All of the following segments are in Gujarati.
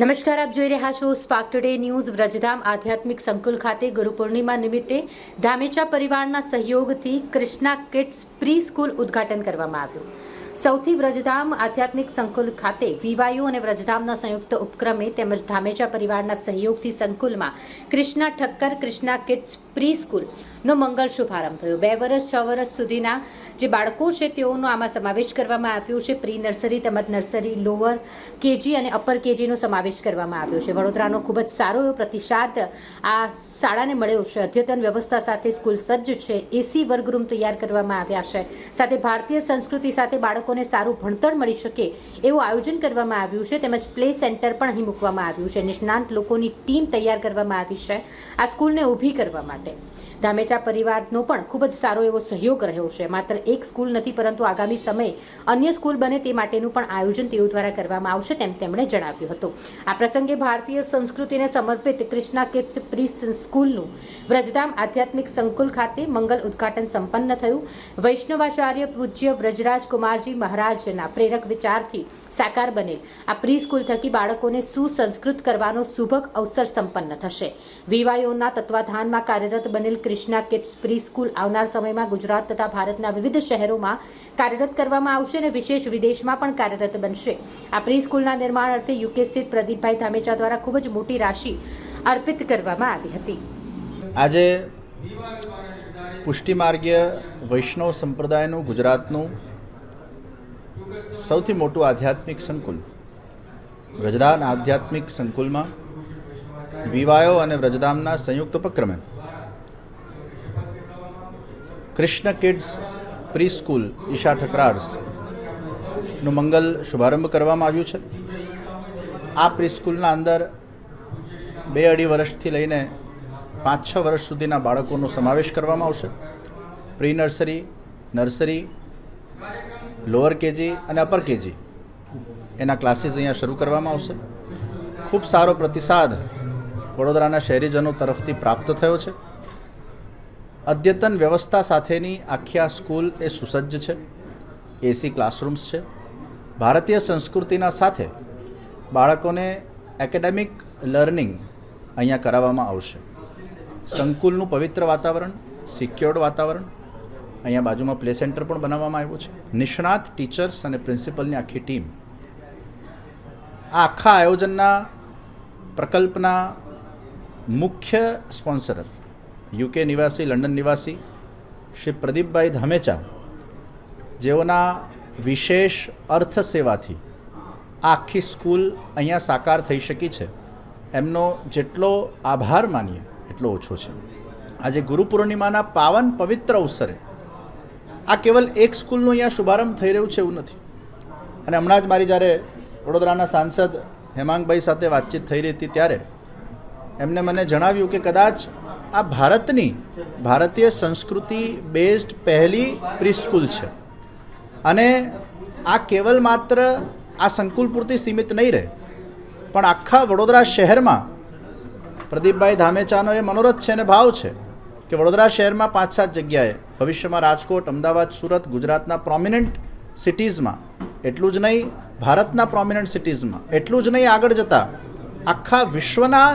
નમસ્કાર, આપ જોઈ રહ્યા છો સ્પાર્ક ટુડે ન્યૂઝ વ્રજધામ આધ્યાત્મિક સંકુલ ખાતે ગુરુ પૂર્ણિમા નિમિત્તે ધામેચા પરિવારના સહયોગથી કૃષ્ણા કિડ્સ પ્રી સ્કૂલ ઉદ્ઘાટન કરવામાં આવ્યું. સૌથી વ્રજધામ આધ્યાત્મિક સંકુલ ખાતે વીવાયુ અને વ્રજધામના સંયુક્ત ઉપક્રમે તેમજ ધામેચા પરિવારના સહયોગથી સંકુલમાં કૃષ્ણા ઠક્કર કૃષ્ણા કિડ્સ પ્રી સ્કૂલનો મંગળ શુભારંભ થયો. બે વર્ષ છ વર્ષ સુધીના જે બાળકો છે તેઓનો આમાં સમાવેશ કરવામાં આવ્યો છે. પ્રી નર્સરી તેમજ નર્સરી લોઅર કેજી અને અપર કેજીનો સમાવેશ કરવામાં આવ્યો છે. વડોદરાનો ખૂબ જ સારો એવો પ્રતિસાદ આ શાળાને મળ્યો છે. અદ્યતન વ્યવસ્થા સાથે સ્કૂલ સજ્જ છે. એસી વર્ગરૂમ તૈયાર કરવામાં આવ્યા છે. સાથે ભારતીય સંસ્કૃતિ સાથે બાળકોને સારું ભણતર મળી શકે એવું આયોજન કરવામાં આવ્યું છે. તેમજ પ્લે સેન્ટર પણ અહીં મૂકવામાં આવ્યું છે. નિષ્ણાંત લોકોની ટીમ તૈયાર કરવામાં આવી છે આ સ્કૂલને ઊભી કરવા માટે. ધામેચા પરિવારનો પણ ખૂબ જ સારો એવો સહયોગ રહ્યો છે. માત્ર એક સ્કૂલ નથી, પરંતુ આગામી સમયે અન્ય સ્કૂલ બને તે માટેનું પણ આયોજન તેઓ દ્વારા કરવામાં આવશે તેમ તેમણે જણાવ્યું હતું. આ પ્રસંગે ભારતીય સંસ્કૃતિને સમર્પિત કૃષ્ણા કિડ્સ પ્રી સ્કૂલનું વ્રજધામ આધ્યાત્મિક સંકુલ ખાતે મંગલ ઉદ્ઘાટન સંપન્ન થયું. વૈષ્ણવાચાર્ય પૂજ્ય વ્રજરાજ કુમારજી મહારાજના પ્રેરક વિચારથી સાકાર બનેલ. આ પ્રી સ્કૂલ થકી બાળકોને સુસંસ્કૃત કરવાનો સુભગ અવસર સંપન્ન થશે. વિવાયોના તત્વાધાનમાં કાર્યરત બનેલ કૃષ્ણા કિડ્સ પ્રી સ્કૂલ આવનાર સમયમાં ગુજરાત તથા ભારતના વિવિધ શહેરોમાં કાર્યરત કરવામાં આવશે અને વિશેષ વિદેશમાં પણ કાર્યરત બનશે. આ પ્રી સ્કૂલના નિર્માણ અર્થે યુકે સ્થિત પ્રદીપભાઈ ધામેચા દ્વારા ખૂબ જ મોટી રાશિ અર્પિત કરવામાં આવી હતી. આજે પુષ્ટિમાર્ગીય વૈષ્ણવ સંપ્રદાયનું ગુજરાતનું સૌથી મોટું આધ્યાત્મિક સંકુલ, વ્રજદાન આધ્યાત્મિક સંકુલમાં વિવાયો અને વ્રજધામના સંયુક્ત ઉપક્રમે Krishna kids pre school Isha ઠકરાર્સનું મંગલ શુભારંભ કરવામાં આવ્યું છે. આ પ્રી સ્કૂલના અંદર બે અઢી વર્ષથી લઈને પાંચ છ વર્ષ સુધીના બાળકોનો સમાવેશ કરવામાં આવશે. Pre nursery nursery, lower KG અને અપર કેજી એના ક્લાસીસ અહીંયા શરૂ કરવામાં આવશે. ખૂબ સારો પ્રતિસાદ વડોદરાના શહેરીજનો તરફથી પ્રાપ્ત થયો છે. અદ્યતન વ્યવસ્થા સાથેની આખી આ સ્કૂલ એ સુસજ્જ છે. એસી ક્લાસરૂમ્સ છે. ભારતીય સંસ્કૃતિના સાથે બાળકોને એકેડેમિક લર્નિંગ અહીંયા કરાવવામાં આવશે. સંકુલનું પવિત્ર વાતાવરણ, સિક્યોર્ડ વાતાવરણ અહીંયા બાજુમાં પ્લે સેન્ટર પણ બનાવવામાં આવ્યું છે. નિષ્ણાત ટીચર્સ અને પ્રિન્સિપલની આખી ટીમ આ આખા આયોજનના પ્રકલ્પના મુખ્ય સ્પોન્સરર યુકે નિવાસી, લંડન નિવાસી શ્રી પ્રદીપભાઈ ધામેચા, જેઓના વિશેષ અર્થ સેવાથી આખી સ્કૂલ અહીંયા સાકાર થઈ શકી છે. એમનો જેટલો આભાર માનીએ, એટલો ઓછો છે. આજે ગુરુ પૂર્ણિમાના પાવન પવિત્ર અવસરે આ કેવલ એક સ્કૂલનો અહીંયા શુભારંભ થઈ રહ્યું છે એવું નથી. અને હમણાં જ મારી જ્યારે વડોદરાના સાંસદ હેમાંગભાઈ સાથે વાતચીત થઈ રહી હતી ત્યારે એમને મને જણાવ્યું કે કદાચ આ ભારતની ભારતીય સંસ્કૃતિ બેઝડ પહેલી પ્રી સ્કૂલ છે. અને આ કેવલ માત્ર આ સંકુલ પૂરતી સીમિત નહીં રહે, પણ આખા વડોદરા શહેરમાં પ્રદીપભાઈ ધામેચાનો એ મનોરથ છે અને ભાવ છે કે વડોદરા શહેરમાં પાંચ સાત જગ્યાએ ભવિષ્યમાં રાજકોટ, અમદાવાદ, સુરત, ગુજરાતના પ્રોમિનન્ટ સિટીઝમાં એટલું જ નહીં, ભારતના પ્રોમિનન્ટ સિટીઝમાં એટલું જ નહીં આગળ જતાં આખા વિશ્વના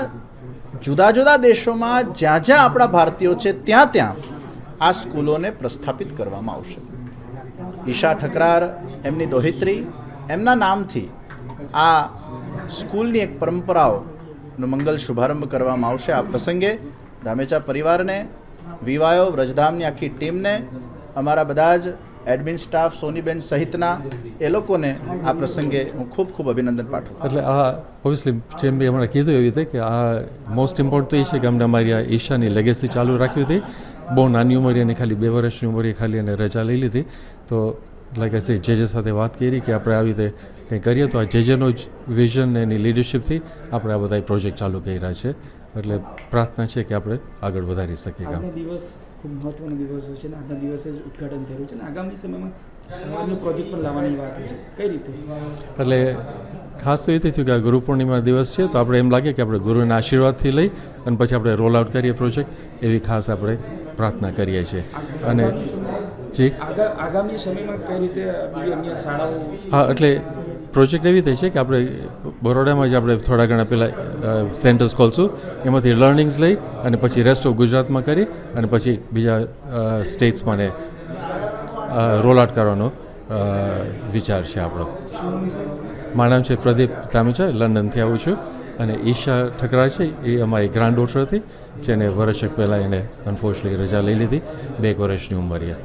જુદા જુદા દેશોમાં જ્યાં જ્યાં આપણા ભારતીયો છે, ત્યાં ત્યાં આ સ્કૂલોને પ્રસ્થાપિત કરવામાં આવશે. ઈશા ઠકરાર, એમની દોહિત્રી, એમના નામથી આ સ્કૂલની એક પરંપરાઓનો મંગલ શુભારંભ કરવામાં આવશે. આ પ્રસંગે ધામેચા પરિવારને, વિવાયો, વ્રજધામની આખી ટીમને, અમારા બધા જ એડમિન સ્ટાફ સોનીબેન સહિતના એ લોકોને આ પ્રસંગે હું ખૂબ ખૂબ અભિનંદન પાઠવું એટલે આ ઓબ્વિયસલી જેમ બી હમણાં કીધું એવી રીતે કે આ મોસ્ટ ઇમ્પોર્ટન્ટ તો એ છે કે અમને અમારી આ ઈશાની લેગેસી ચાલુ રાખવી હતી. બહુ નાની ઉંમરે અને ખાલી બે વર્ષની ઉંમરે ખાલી એને રજા લઈ લીધી. તો લાઈક આઈ સે જે જે સાથે વાત કરી કે આપણે આવી રીતે કંઈ કરીએ તો આ જે જેનો જ વિઝન એની લીડરશિપથી આપણે આ બધા પ્રોજેક્ટ ચાલુ કર્યા છે. એટલે પ્રાર્થના છે કે આપણે આગળ વધારી શકીએ કામ દિવસ ખૂબ મહત્વનો દિવસ હોય છે અને આજના દિવસે જ ઉદઘાટન થયું છે અને આગામી સમયમાં આજનો પ્રોજેક્ટ પણ લાવવાની વાત છે. કઈ રીતે? એટલે ખાસ તો એ થયું કે આ ગુરુ પૂર્ણિમા દિવસ છે તો આપણે એમ લાગે કે આપણે ગુરુના આશીર્વાદથી લઈ અને પછી આપણે રોલ આઉટ કરીએ પ્રોજેક્ટ એવી ખાસ આપણે પ્રાર્થના કરીએ છીએ. અને જે? આગામી સમયમાં કઈ રીતે બીજી અન્ય શાળાઓ હા એટલે પ્રોજેક્ટ એવી રીતે છે કે આપણે બરોડામાં જ આપણે થોડા ઘણા પેલા સેન્ટર્સ ખોલશું. એમાંથી લર્નિંગ્સ લઈ અને પછી રેસ્ટ ઓફ ગુજરાતમાં કરી અને પછી બીજા સ્ટેટ્સમાં ને રોલ આઉટ કરવાનો વિચાર છે આપણો. મારું નામ છે પ્રદીપ કામીચા લંડનથી આવું છું અને ઈશા ઠકરા છે. એ અમારી ગ્રાન્ડ ડોટર હતી, જેને વર્ષક પહેલાં એને અનફોર્ચ્યુનેટલી રજા લઈ લીધી. બે એક વર્ષની ઉંમરે